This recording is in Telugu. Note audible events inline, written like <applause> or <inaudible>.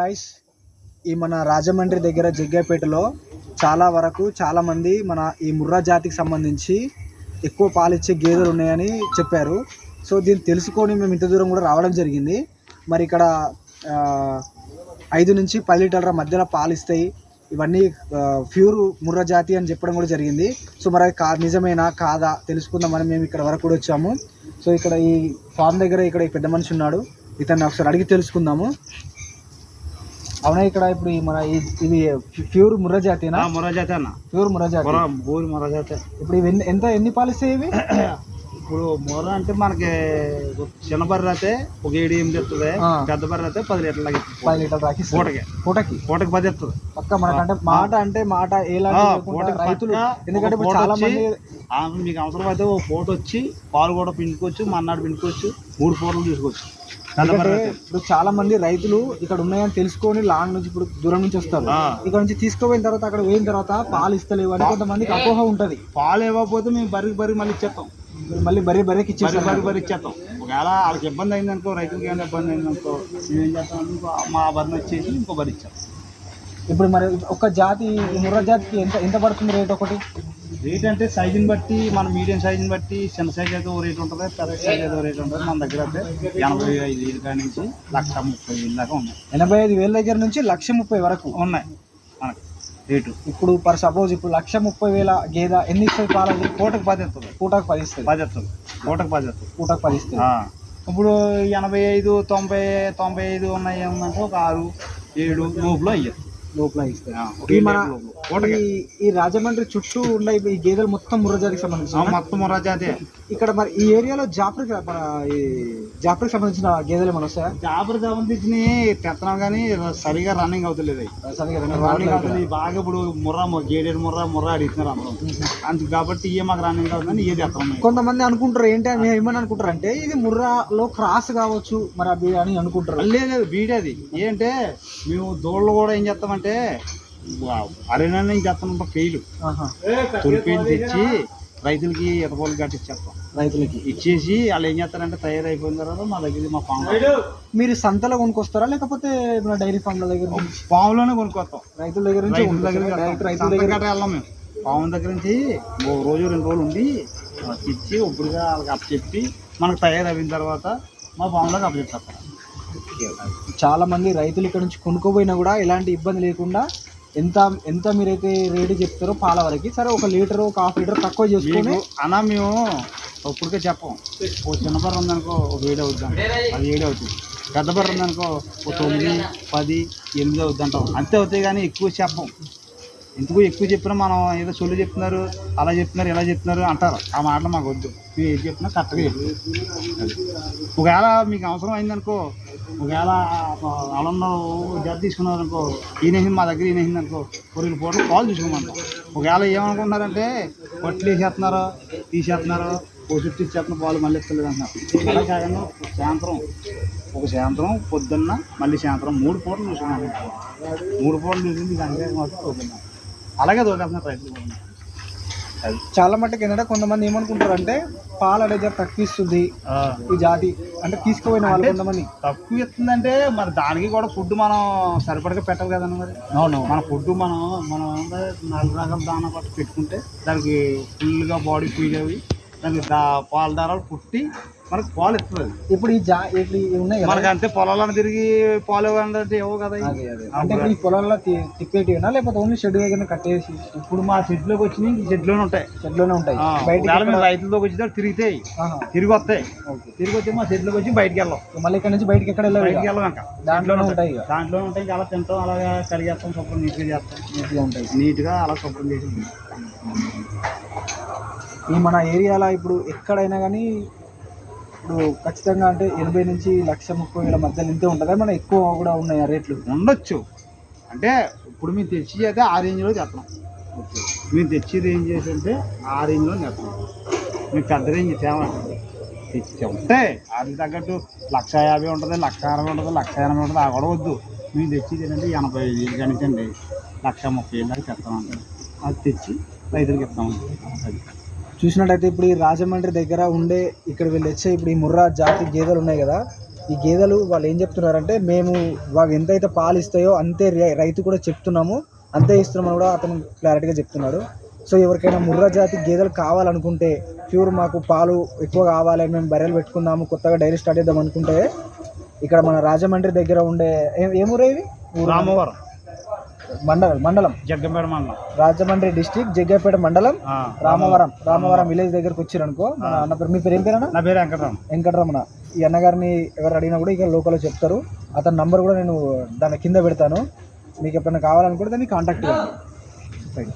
గాయస్ ఈ మన రాజమండ్రి దగ్గర జగ్గపేటలో చాలా వరకు చాలామంది మన ఈ ముర్రా జాతికి సంబంధించి ఎక్కువ పాలిచ్చే గేదెలు ఉన్నాయని చెప్పారు. సో దీన్ని తెలుసుకొని మేము ఇంత దూరం కూడా రావడం జరిగింది. మరి ఇక్కడ ఐదు నుంచి పది లీటర్ల మధ్యలో పాలిస్తాయి ఇవన్నీ ప్యూర్ ముర్రా జాతి అని చెప్పడం కూడా జరిగింది. సో మరి అది కా నిజమేనా కాదా తెలుసుకుందామని మేము ఇక్కడ వరకు కూడా వచ్చాము. సో ఇక్కడ ఈ ఫామ్ దగ్గర ఇక్కడ ఈ పెద్ద మనిషి ఉన్నాడు. ఇతన్ని ఒకసారి అడిగి తెలుసుకుందాము. అవునా ఇక్కడ ఇప్పుడు ఈ మన ఈ- ఇవి ప్యూర్ ముర్రా జాతీనా? మొరజాతి అన్న ప్యూర్ ముర్రా జాతి. ఊరి మొరజాతి ఇప్పుడు ఇవి ఎన్ని- ఎంత ఎన్ని పాలు ఇస్తాయి ఇవి? <coughs> ఇప్పుడు మొర అంటే మనకి చిన్న బర్రె అయితే ఒక ఏడు ఎనిమిది ఇస్తుంది. పెద్ద బర్రె అయితే పది లీటర్లకి పది లీటర్ దాకా. పూటకి. పూటకి? పూటకి పది ఇస్తుంది పక్క మనకంటే మాట అంటే మాట రైతులు ఎందుకంటే ఒక చాలా మంది మీకు అవసరం అయితే ఓ పూట వచ్చి పాలు కూడా పిండుకోవచ్చు మన్నాడు పిండుకోవచ్చు మూడు పూటలు తీసుకోవచ్చు. ఇప్పుడు చాలా మంది రైతులు ఇక్కడ ఉన్నాయని తెలుసుకొని లాంగ్ నుంచి ఇప్పుడు దూరం నుంచి వస్తారు. ఇక్కడ నుంచి తీసుకుపోయిన తర్వాత అక్కడ పోయిన తర్వాత పాలు ఇస్తలేవు అని కొంతమందికి అపోహ ఉంటది. పాలు ఇవ్వకపోతే మేము బరికి బరికి మళ్ళీ ఇచ్చేస్తాం. మళ్ళీ బరీ బరీకి బరి ఇచ్చేస్తారు. బరి బరి ఇచ్చేస్తాం. ఒకవేళ వాళ్ళకి ఇబ్బంది అయిందనుకో రైతులకి ఏమైనా ఇబ్బంది అయిందనుకో మేము ఏం చేస్తాం ఇంకో మా బరిని వచ్చేసి ఇంకో బరి ఇచ్చాం ఇప్పుడు మరి ఒక జాతి ముర్రా జాతికి ఎంత ఎంత పడుతుంది రేట్ ఒకటి? రేట్ అంటే సైజుని బట్టి మన మీడియం సైజుని బట్టి చిన్న సైజ్ అయితే ఓ రేట్ ఉంటుంది పెద్ద సైజ్ అయితే ఓ రేట్ ఉంటుంది. మన దగ్గర అయితే ఎనభై ఐదు వేలు కాడి నుంచి లక్ష ముప్పై వేలు దాకా ఉన్నాయి. ఎనభై ఐదు వేల దగ్గర నుంచి లక్ష ముప్పై వరకు ఉన్నాయి. రేటు. ఇప్పుడు పర్ సపోజ్ ఇప్పుడు లక్ష ముప్పై వేల గేదె ఎన్ని ఇస్తాయి పాలు అది? పూటకు పది ఎత్తుంది పూటకు పది ఇస్తుంది పది ఎత్తుంది పూటకు పది ఎత్తుంది పూటకు పది ఇస్తుంది. ఇప్పుడు ఎనభై ఐదు తొంభై తొంభై ఐదు ఉన్నాయి ఏమంటే ఒక ఆరు ఏడు లోపల అయ్యారు లోపల ఒక ఈ మన రాజమండ్రి చుట్టూ ఉండే ఈ గేదెలు మొత్తం ముర్రా జాతికి ఆ, సంబంధించి మొత్తం మొరాజాతే ఇక్కడ మరి ఈ ఏరియాలో జాఫ్రీ మన ఈ జాఫ్రీకి సంబంధించిన గేదెలు ఏమైనా వస్తాయా? జాబర్ సంబంధించి తెస్తున్నాం కానీ సరిగా రన్నింగ్ అవుతలేదు అవి సరిగా రన్నింగ్ రావట్లేదు అవుతుంది బాగా ఇప్పుడు ముర్రా గేడెడ్ ముర్రా ముర్రా అడుగుతున్నారు అందరూ. అందుకు కాబట్టి ఇవే మాకు రన్నింగ్ అవుతుందని తెస్తాం మేము. కొంతమంది అనుకుంటారు ఏంటి అని ఏమని అనుకుంటారు అంటే ఇది ముర్రాలో క్రాస్ కావచ్చు మరి అవి అని అనుకుంటారు. లేదు లేదు బీడే అది ఏంటంటే మేము దోళ్ళు కూడా ఏం చేస్తామంటే అరేనా నుంచి చేస్తాం పెయిలు ఆహా. తొలి పెయిలు తెచ్చి రైతులకి ఎతపోలు కట్టించేస్తాం రైతులకి. ఇచ్చేసి వాళ్ళు ఏం చేస్తారంటే తయారైపోయిన తర్వాత మా దగ్గర మా పాము మీరు సంతలో కొనుక్కొస్తారా? లేకపోతే మన డైరీ ఫామ్ల దగ్గర నుంచి? పాములోనే కొనుక్కొస్తాం. రైతుల దగ్గర నుంచి రైతుల దగ్గర వెళ్ళాం మేము. పాము దగ్గర నుంచి ఓ రోజు రెండు రోజులు ఉండి ఇచ్చి ఒప్పుడుగా వాళ్ళకి అప్పచెప్పి మనకు తయారైన తర్వాత మా పాములకు అప్పచెప్తాం చాలా మంది రైతులు ఇక్కడ నుంచి కొనుక్కోపోయినా కూడా ఎలాంటి ఇబ్బంది లేకుండా ఎంత ఎంత మీరైతే రేటు చెప్తారో పాల వరకు సరే ఒక లీటర్ ఒక హాఫ్ లీటర్ తక్కువ చేసుకొని అనా మేము ఒప్పుడుగా చెప్పం. ఓ చిన్న బర్ర ఉందనుకో ఒక ఏడు అవుద్దాం అది ఏడు అవుతుంది పెద్ద బర్ర ఉందనుకో ఒక తొమ్మిది పది ఎనిమిది అవుద్ది అంటాం. అంతే అవుతాయి కానీ ఎక్కువ చెప్పం. ఎందుకు ఎక్కువ చెప్పినా మనం ఏదో సొల్లు చెప్తున్నారు అలా చెప్తున్నారు ఇలా చెప్తున్నారు అంటారు. ఆ మాటలు మాకు వద్దు. మీరు ఏది చెప్పినా కరెక్ట్గా చెప్పు. ఒకవేళ మీకు అవసరం అయిందనుకో ఒకవేళ అలంలో జత తీసుకున్నారనుకో ఈయన మా దగ్గర ఈయన అనుకో కొన్ని పూటలు పాలు తీసుకోమంటాం ఒకవేళ ఏమనుకుంటున్నారంటే పట్లు వేసేస్తున్నారు తీసేస్తున్నారు ఓ చుట్టూ ఇచ్చేస్తున్న పాలు మళ్ళీ ఇస్తలేదు అంటున్నారు. అలా కాకుండా సాయంత్రం ఒక సాయంత్రం పొద్దున్న మళ్ళీ సాయంత్రం మూడు పూటలు చూసుకున్నాను మూడు పూటలు చూసింది దానికే మాత్రం తోకున్నాం అలాగే తోకేస్తున్నారు రైతులు చాలా మట్టుకు ఏంటంటే కొంతమంది ఏమనుకుంటారు అంటే పాలు అనేది తక్కువ ఇస్తుంది ఈ జాతి. అంటే తీసుకుపోయిన వాళ్ళు కొంతమంది. తక్కువ ఇస్తుందంటే మరి దానికి కూడా ఫుడ్ మనం సరిపడగా పెట్టాలి కదండి మరి. అవును. మన ఫుడ్ మనం మనం నాలుగు రకాల దానా పట్టు పెట్టుకుంటే దానికి ఫుల్గా బాడీ ఫీల్ అవి దానికి దా పాల దారాలు పుట్టి మనకు పాలు ఇస్తుంది. ఇప్పుడు ఈ జా ఇప్పుడు ఉన్నాయి మనకి అంతే పొలాలను తిరిగి పాలు ఇవ్వాలంటే ఏవో కదా అంటే ఈ పొలాల్లో తిప్పేటివేనా? లేకపోతే ఓన్లీ షెడ్ దగ్గర కట్టేసి ఇప్పుడు మా షెడ్లోకి వచ్చినాయి ఈ షెడ్లోనే ఉంటాయి. షెడ్లోనే ఉంటాయి. ఎక్కడ- రైతులలోకి వచ్చిన తిరుగుతాయి. తిరిగి వస్తాయి. తిరిగి వచ్చి మా షెడ్లోకి వచ్చి బయటికి వెళ్ళాం. మళ్ళీ ఇక్కడ నుంచి బయటికి ఎక్కడ వెళ్ళాలి బయటికి వెళ్ళాం ఇంకా. దాంట్లోనే ఉంటాయి. ఇక. దాంట్లో ఉంటాయి అలా తింటాం అలాగా కడిగేస్తాం శుభ్రం నీట్గా చేస్తాం. నీట్గా ఉంటాయి. నీట్గా అలా శుభ్రం చేసి ఈ మన ఏరియాలో ఇప్పుడు ఎక్కడైనా కానీ ఇప్పుడు ఖచ్చితంగా అంటే ఎనభై నుంచి లక్ష ముప్పై వేల మధ్యలో ఇంతే ఉంటుంది. మన ఎక్కువ కూడా ఉన్నాయి ఆ రేట్లు. ఉండొచ్చు. అంటే ఇప్పుడు మేము తెచ్చి అయితే ఆ రేంజ్లో చేస్తున్నాం. మేము తెచ్చి రేంజ్ చేసి అంటే ఆ రేంజ్లో చేస్తున్నాం. మేము పెద్ద రేంజ్ తేమండి తెచ్చి ఉంటాయి అది తగ్గట్టు లక్ష యాభై ఉంటుంది లక్ష అరవై ఉంటుంది లక్ష ఎనభై ఉంటుంది ఆ కూడా వద్దు. మేము తెచ్చేది ఏంటంటే ఎనభై ఐదు వేలు కనిచండి లక్ష ముప్పై వేలు దాకా తెస్తామండి అది తెచ్చి రైతులకు ఇస్తామండి. అది. చూసినట్టయితే ఇప్పుడు ఈ రాజమండ్రి దగ్గర ఉండే ఇక్కడ వీళ్ళు వచ్చే ఇప్పుడు ఈ ముర్రా జాతి గేదెలు ఉన్నాయి కదా ఈ గేదెలు వాళ్ళు ఏం చెప్తున్నారంటే మేము వాళ్ళు ఎంతైతే పాలు ఇస్తాయో అంతే రై- రైతు కూడా చెప్తున్నాము అంతే ఇస్తున్నామని కూడా అతను క్లారిటీగా చెప్తున్నాడు. సో ఎవరికైనా ముర్రా జాతి గేదెలు కావాలనుకుంటే ప్యూర్ మాకు పాలు ఎక్కువ కావాలి మేము బర్రెలు పెట్టుకుందాము కొత్తగా డైరీ స్టార్ట్ చేద్దాం అనుకుంటే ఇక్కడ మన రాజమండ్రి దగ్గర ఉండే ఏ- ఏ ఊరే ఇది? రామవరం. మండలం మండలం? జగ్గంపేట మండలం. రాజమండ్రి డిస్టిక్ జగ్గైపేట మండలం రామవరం. రామవరం. విలేజ్ దగ్గరకు వచ్చారనుకో అన్న పేరు మీ పేరు ఏం పేరన్నా? నా పేరు వెంకటరామ్ వెంకటరమణ. ఈ అన్నగారిని ఎవరు అడిగినా కూడా ఇక లోకల్లో చెప్తారు. అతని నంబర్ కూడా నేను దాని కింద పెడతాను. మీకు ఎప్పుడైనా కావాలనుకుంటే దాన్ని కాంటాక్ట్ చేయండి. రైట్